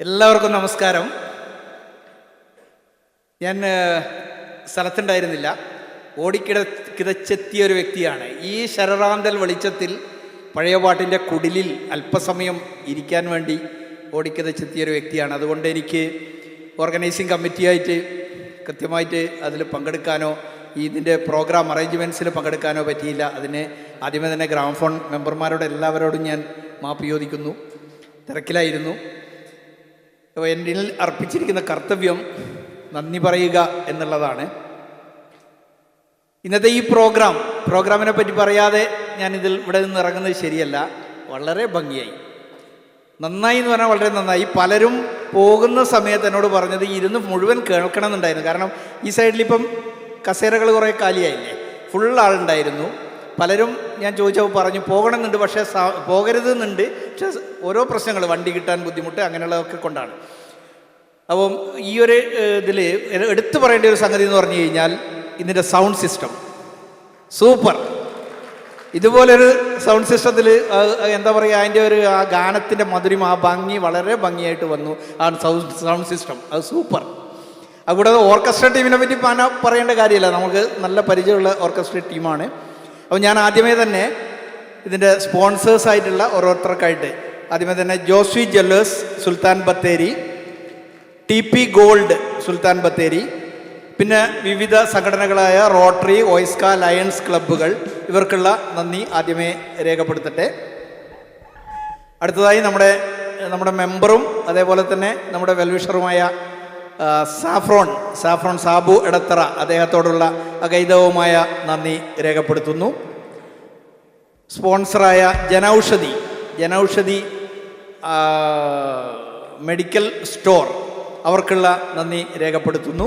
എല്ലാവർക്കും നമസ്കാരം. ഞാൻ സ്ഥലത്തുണ്ടായിരുന്നില്ല. ഓടിക്കിട കിതച്ചെത്തിയ ഒരു വ്യക്തിയാണ്. ഈ ശരറാന്തൽ വെളിച്ചത്തിൽ പഴയ പാട്ടിന്റെ കുടിലിൽ അല്പസമയം ഇരിക്കാൻ വേണ്ടി ഓടിക്കിതച്ചെത്തിയ ഒരു വ്യക്തിയാണ്. അതുകൊണ്ട് എനിക്ക് ഓർഗനൈസിങ് കമ്മിറ്റിയായിട്ട് കൃത്യമായിട്ട് അതിൽ പങ്കെടുക്കാനോ ഇതിന്റെ പ്രോഗ്രാം അറേഞ്ച്മെന്റ്സിൽ പങ്കെടുക്കാനോ പറ്റിയില്ല. അതിന് ആദ്യമേ തന്നെ ഗ്രാമഫോൺ മെമ്പർമാരോട് എല്ലാവരോടും ഞാൻ മാപ്പ് ചോദിക്കുന്നു. തിരക്കിലായിരുന്നു. എന്നിൽ അർപ്പിച്ചിരിക്കുന്ന കർത്തവ്യം നന്ദി പറയുക എന്നുള്ളതാണ്. ഇന്നത്തെ ഈ പ്രോഗ്രാം പ്രോഗ്രാമിനെ പറ്റി പറയാതെ ഞാനിതിൽ ഇവിടെ നിന്ന് ഇറങ്ങുന്നത് ശരിയല്ല വളരെ ഭംഗിയായി. നന്നായി എന്ന് പറഞ്ഞാൽ വളരെ നന്നായി. പലരും പോകുന്ന സമയത്ത് എന്നോട് പറഞ്ഞത് ഇരുന്ന് മുഴുവൻ കേൾക്കണമെന്നുണ്ടായിരുന്നു. കാരണം ഈ സൈഡിൽ ഇപ്പം കസേരകൾ കുറേ കാലിയായില്ലേ? ഫുൾ ആളുണ്ടായിരുന്നു. പലരും ഞാൻ ചോദിച്ചപ്പോൾ പറഞ്ഞു പോകണമെന്നുണ്ട് പക്ഷേ പോകരുതെന്നുണ്ട്. പക്ഷേ ഓരോ പ്രശ്നങ്ങൾ വണ്ടി കിട്ടാൻ ബുദ്ധിമുട്ട് അങ്ങനെയുള്ളതൊക്കെ കൊണ്ടാണ്. അപ്പം ഈ ഒരു ഇതിൽ എടുത്തു പറയേണ്ട ഒരു സംഗതി എന്ന് പറഞ്ഞു കഴിഞ്ഞാൽ ഇതിന്റെ സൗണ്ട് സിസ്റ്റം. സൂപ്പർ. ഇതുപോലൊരു സൗണ്ട് സിസ്റ്റത്തിൽ എന്താ പറയുക അതിന്റെ ഒരു ആ ഗാനത്തിന്റെ മധുരം ആ ഭംഗി വളരെ ഭംഗിയായിട്ട് വന്നു. ആ സൗണ്ട് സൗണ്ട് സിസ്റ്റം. അത് സൂപ്പർ. അതുകൂടാതെ ഓർക്കസ്ട്ര ടീമിനെ പറ്റി പറയേണ്ട കാര്യമില്ല. നമുക്ക് നല്ല പരിചയമുള്ള ഓർക്കസ്ട്ര ടീമാണ്. അപ്പോൾ ഞാൻ ആദ്യമേ തന്നെ ഇതിന്റെ സ്പോൺസേഴ്സ് ആയിട്ടുള്ള ഓരോരുത്തർക്കായിട്ട് ആദ്യമേ തന്നെ Joswi jewellers Sultan Bathery T P gold Sultan Bathery പിന്നെ വിവിധ സംഘടനകളായ റോട്ടറി ഓയിസ്ക ലയൺസ് ക്ലബ്ബുകൾ ഇവർക്കുള്ള നന്ദി ആദ്യമേ രേഖപ്പെടുത്തട്ടെ. അടുത്തതായി നമ്മുടെ നമ്മുടെ മെമ്പറും അതേപോലെ തന്നെ നമ്മുടെ വെൽവിഷറുമായ സാഫ്രോൺ സാഫ്രോൺ സാബു എടത്തറ അദ്ദേഹത്തോടുള്ള അഗൈതവുമായ നന്ദി രേഖപ്പെടുത്തുന്നു. സ്പോൺസറായ ജനൌഷധി ജനൌഷധി മെഡിക്കൽ സ്റ്റോർ അവർക്കുള്ള നന്ദി രേഖപ്പെടുത്തുന്നു.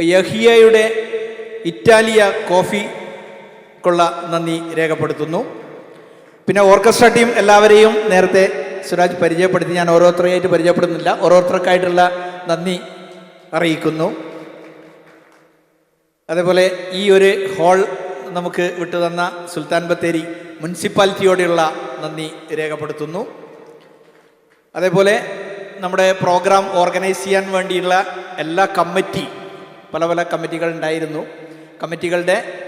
യഹിയയുടെ ഇറ്റാലിയ കോഫിക്കുള്ള നന്ദി രേഖപ്പെടുത്തുന്നു. പിന്നെ ഓർക്കസ്ട്ര ടീം എല്ലാവരെയും നേരത്തെ സുരാജ് പരിചയപ്പെടുത്തി. ഞാൻ ഓരോരുത്തരെയായിട്ട് പരിചയപ്പെടുന്നില്ല. ഓരോരുത്തർക്കായിട്ടുള്ള നന്ദി അറിയിക്കുന്നു. അതേപോലെ ഈ ഒരു ഹാൾ നമുക്ക് വിട്ടുതന്ന സുൽത്താൻ ബത്തേരി മുനിസിപ്പാലിറ്റിയോടെയുള്ള നന്ദി രേഖപ്പെടുത്തുന്നു. അതേപോലെ നമ്മുടെ പ്രോഗ്രാം ഓർഗനൈസ് ചെയ്യാൻ വേണ്ടിയുള്ള എല്ലാ കമ്മിറ്റി പല പല കമ്മിറ്റികൾ ഉണ്ടായിരുന്നു. കമ്മിറ്റികളുടെ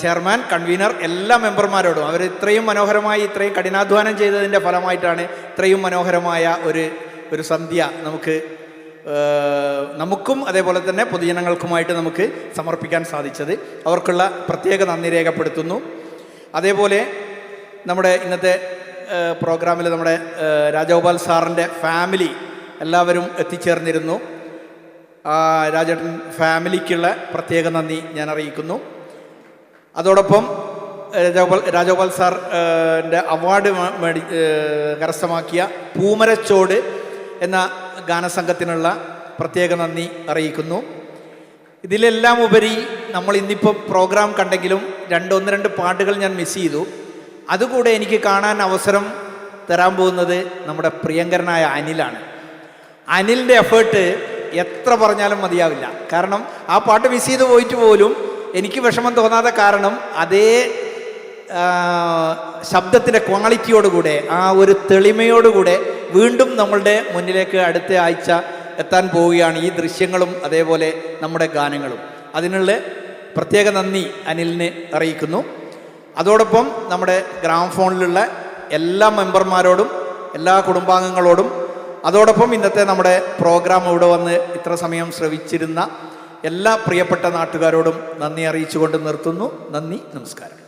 ചെയർമാൻ കൺവീനർ എല്ലാ മെമ്പർമാരോടും. അവർ ഇത്രയും മനോഹരമായി ഇത്രയും കഠിനാധ്വാനം ചെയ്തതിന്റെ ഫലമായിട്ടാണ് ഇത്രയും മനോഹരമായ ഒരു ഒരു സന്ധ്യ നമുക്ക് നമുക്കും അതേപോലെ തന്നെ പൊതുജനങ്ങൾക്കുമായിട്ട് നമുക്ക് സമർപ്പിക്കാൻ സാധിച്ചത്. അവർക്കുള്ള പ്രത്യേക നന്ദി രേഖപ്പെടുത്തുന്നു. അതേപോലെ നമ്മുടെ ഇന്നത്തെ പ്രോഗ്രാമിൽ നമ്മുടെ രാജഗോപാൽ സാറിന്റെ ഫാമിലി എല്ലാവരും എത്തിച്ചേർന്നിരുന്നു. രാജേട്ടൻ ഫാമിലിക്കുള്ള പ്രത്യേക നന്ദി ഞാൻ അറിയിക്കുന്നു. അതോടൊപ്പം രാജഗോപാൽ രാജഗോപാൽ സാറിന്റെ അവാർഡ് മേടി കരസ്ഥമാക്കിയ പൂമരച്ചോട് എന്ന ഗാനസംഘത്തിനുള്ള പ്രത്യേക നന്ദി അറിയിക്കുന്നു. ഇതിലെല്ലാം ഉപരി നമ്മൾ ഇന്നിപ്പോൾ പ്രോഗ്രാം കണ്ടെങ്കിലും രണ്ട് ഒന്ന് രണ്ട് പാട്ടുകൾ ഞാൻ മിസ് ചെയ്തു. അതുകൂടെ എനിക്ക് കാണാൻ അവസരം തരാൻ പോകുന്നത് നമ്മുടെ പ്രിയങ്കരനായ അനിലാണ്. അനിലിന്റെ എഫേർട്ട് എത്ര പറഞ്ഞാലും മതിയാവില്ല. കാരണം ആ പാട്ട് മിസ് ചെയ്ത് പോയിട്ട് പോലും എനിക്ക് വിഷമം തോന്നാതെ കാരണം അതേ ശബ്ദത്തിന്റെ ക്വാളിറ്റിയോടുകൂടെ ആ ഒരു തെളിമയോടുകൂടെ വീണ്ടും നമ്മളുടെ മുന്നിലേക്ക് അടുത്ത ആഴ്ച എത്താൻ പോവുകയാണ് ഈ ദൃശ്യങ്ങളും അതേപോലെ നമ്മുടെ ഗാനങ്ങളും. അതിനുള്ള പ്രത്യേക നന്ദി അനിലിനെ അറിയിക്കുന്നു. അതോടൊപ്പം നമ്മുടെ ഗ്രാമഫോണിലുള്ള എല്ലാ മെമ്പർമാരോടും എല്ലാ കുടുംബാംഗങ്ങളോടും അതോടൊപ്പം ഇന്നത്തെ നമ്മുടെ പ്രോഗ്രാം ഇവിടെ വന്ന് ഇത്ര സമയം ശ്രവിച്ചിരുന്ന എല്ലാ പ്രിയപ്പെട്ട നാട്ടുകാരോടും നന്ദി അറിയിച്ചുകൊണ്ട് നിർത്തുന്നു. നന്ദി നമസ്കാരം.